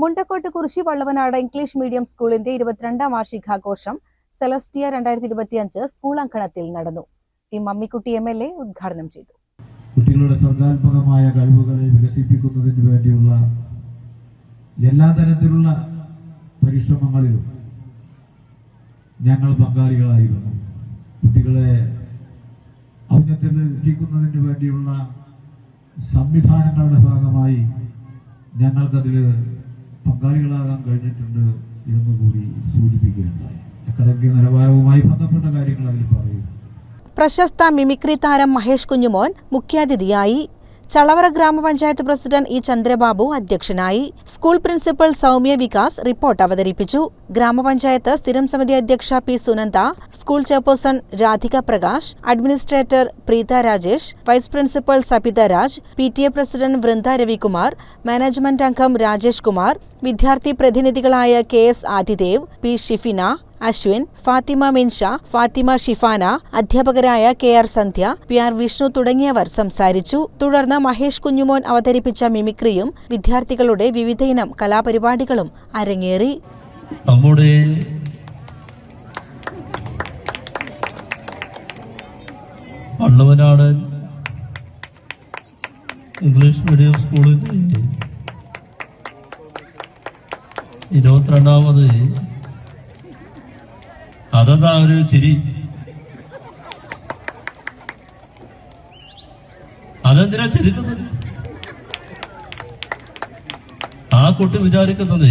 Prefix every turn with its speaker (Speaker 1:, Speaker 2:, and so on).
Speaker 1: മുണ്ടക്കോട്ട് കുറിശി Vallavanad English medium സ്കൂളിന്റെ ഇരുപത്തിരണ്ടാം വാർഷികാഘോഷം സെലസ്റ്റിയ രണ്ടായിരത്തി ഇരുപത്തിയഞ്ച് സ്കൂൾ അങ്കണത്തിൽ നടന്നു. P Mammikutty M L A ഉദ്ഘാടനം ചെയ്തു.
Speaker 2: കുട്ടികളുടെ സർഗാത്മകമായ കഴിവുകളെ വികസിപ്പിക്കുന്നതിന് വേണ്ടിയുള്ള എല്ലാ തരത്തിലുള്ള പരിശ്രമങ്ങളിലും ഞങ്ങൾ പങ്കാളികളായിരുന്നു. കുട്ടികളെ ഔന്നത്തിൽ എത്തിക്കുന്നതിന് വേണ്ടിയുള്ള സംവിധാനങ്ങളുടെ ഭാഗമായി ഞങ്ങൾക്കതിൽ പങ്കാളികളാകാൻ കഴിഞ്ഞിട്ടുണ്ട് എന്ന് കൂടി സൂചിപ്പിക്കുകയുണ്ടായി. അക്കാഡമിക് നിലവാരവുമായി ബന്ധപ്പെട്ട കാര്യങ്ങൾ അതിൽ പറയുന്നു.
Speaker 1: പ്രശസ്ത മിമിക്രി താരം മഹേഷ് കുഞ്ഞുമോൻ മുഖ്യാതിഥിയായി ചളവറ ഗ്രാമപഞ്ചായത്ത് പ്രസിഡന്റ് ഇ ചന്ദ്രബാബു അധ്യക്ഷനായി school principal Soumya Vikas report അവതരിപ്പിച്ചു. ഗ്രാമപഞ്ചായത്ത് സ്ഥിരം സമിതി അധ്യക്ഷ P Sunanda school chairperson Radhika Prakash administrator Preetha Rajesh vice principal Sabitha Raj P T A president Vrinda Ravikumar management അംഗം രാജേഷ് കുമാർ വിദ്യാർത്ഥി പ്രതിനിധികളായ K S Adidev P Shifina Ashwin Fathima Minsha Fathima Shifana അധ്യാപകരായ K R Sandhya P R Vishnu തുടങ്ങിയവർ സംസാരിച്ചു. തുടർന്ന് മഹേഷ് കുഞ്ഞുമോൻ അവതരിപ്പിച്ച മിമിക്രിയും വിദ്യാർത്ഥികളുടെ വിവിധയിനം കലാപരിപാടികളും അരങ്ങേറി.
Speaker 3: നമ്മുടെ ഇംഗ്ലീഷ് മീഡിയം സ്കൂളിന്റെ ഇരുപത്തിരണ്ടാമത് അതെന്താ ഒരു ചിരി. അതെന്തിനാ ചിരിക്കുന്നത്? ആ കുട്ടി വിചാരിക്കുന്നത്